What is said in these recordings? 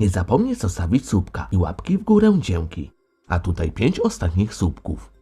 Nie zapomnij zostawić słupka i łapki w górę dzięki. A tutaj pięć ostatnich słupków.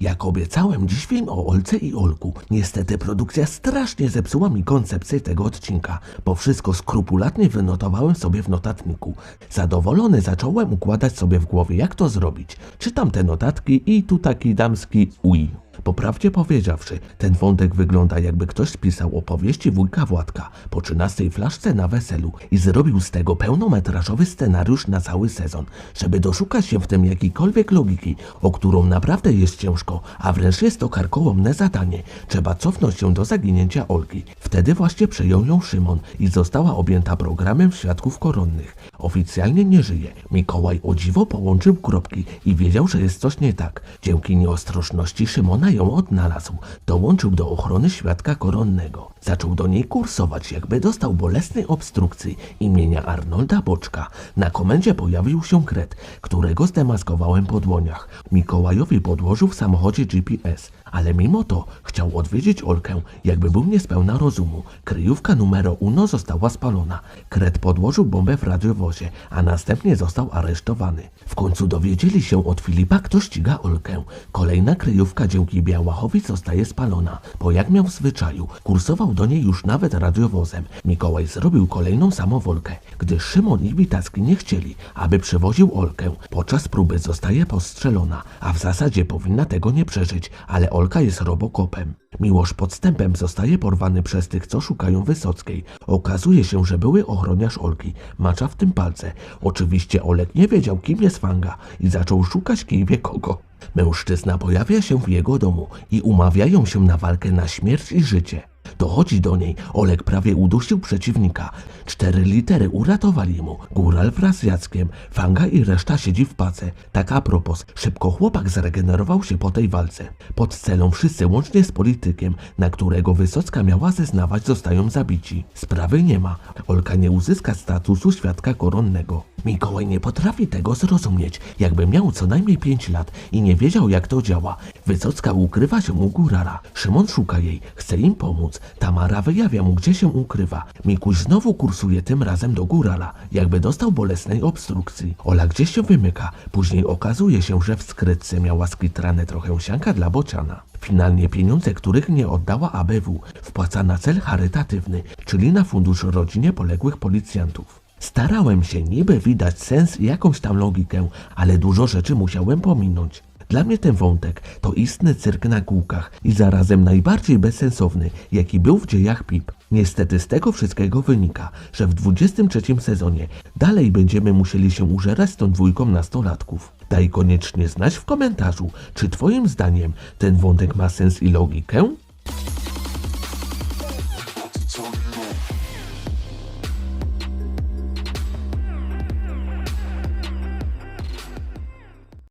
Jak obiecałem dziś film o Olce i Olku, niestety produkcja strasznie zepsuła mi koncepcję tego odcinka, bo wszystko skrupulatnie wynotowałem sobie w notatniku. Zadowolony zacząłem układać sobie w głowie jak to zrobić. Czytam te notatki i tu taki damski uj. Po prawdzie powiedziawszy, ten wątek wygląda jakby ktoś spisał opowieści wujka Władka po 13 flaszce na weselu i zrobił z tego pełnometrażowy scenariusz na cały sezon, żeby doszukać się w tym jakiejkolwiek logiki, o którą naprawdę jest ciężko, a wręcz jest to karkołomne zadanie. Trzeba cofnąć się do zaginięcia Olgi. Wtedy właśnie przejął ją Szymon i została objęta programem świadków koronnych. Oficjalnie nie żyje. Mikołaj o dziwo połączył kropki i wiedział, że jest coś nie tak. Dzięki nieostrożności Szymona ją odnalazł. Dołączył do ochrony świadka koronnego. Zaczął do niej kursować, jakby dostał bolesnej obstrukcji imienia Arnolda Boczka. Na komendzie pojawił się kret, którego zdemaskowałem po dłoniach. Mikołajowi podłożył w samochodzie GPS, ale mimo to chciał odwiedzić Olkę, jakby był niespełna rozumu. Kryjówka numero uno została spalona. Kret podłożył bombę w radiowozie, a następnie został aresztowany. W końcu dowiedzieli się od Filipa, kto ściga Olkę. Kolejna kryjówka dzięki Białachowi zostaje spalona, bo jak miał w zwyczaju, kursował do niej już nawet radiowozem. Mikołaj zrobił kolejną samowolkę, gdyż Szymon i Witacki nie chcieli, aby przewoził Olkę. Podczas próby zostaje postrzelona, a w zasadzie powinna tego nie przeżyć, ale Olka jest robokopem. Miłosz podstępem zostaje porwany przez tych, co szukają Wysockiej. Okazuje się, że były ochroniarz Olki, macza w tym palce. Oczywiście Olek nie wiedział, kim jest Fanga i zaczął szukać kim wie kogo. Mężczyzna pojawia się w jego domu i umawiają się na walkę na śmierć i życie. Dochodzi do niej, Olek prawie udusił przeciwnika. Cztery litery uratowali mu. Góral wraz z Jackiem, Fanga i reszta siedzi w pace. Tak a propos, szybko chłopak zregenerował się po tej walce. Pod celą wszyscy łącznie z politykiem, na którego Wysocka miała zeznawać, zostają zabici. Sprawy nie ma. Olka nie uzyska statusu świadka koronnego. Mikołaj nie potrafi tego zrozumieć, jakby miał co najmniej pięć lat i nie wiedział jak to działa. Wysocka ukrywa się u Górala. Szymon szuka jej, chce im pomóc. Tamara wyjawia mu, gdzie się ukrywa. Mikuś znowu kursuje tym razem do Górala, jakby dostał bolesnej obstrukcji. Ola gdzieś się wymyka. Później okazuje się, że w skrytce miała skitrane trochę sianka dla bociana. Finalnie pieniądze, których nie oddała ABW, wpłaca na cel charytatywny, czyli na fundusz rodzinie poległych policjantów. Starałem się niby widać sens i jakąś tam logikę, ale dużo rzeczy musiałem pominąć. Dla mnie ten wątek to istny cyrk na kółkach i zarazem najbardziej bezsensowny, jaki był w dziejach PIP. Niestety z tego wszystkiego wynika, że w 23 sezonie dalej będziemy musieli się użerać z tą dwójką nastolatków. Daj koniecznie znać w komentarzu, czy twoim zdaniem ten wątek ma sens i logikę?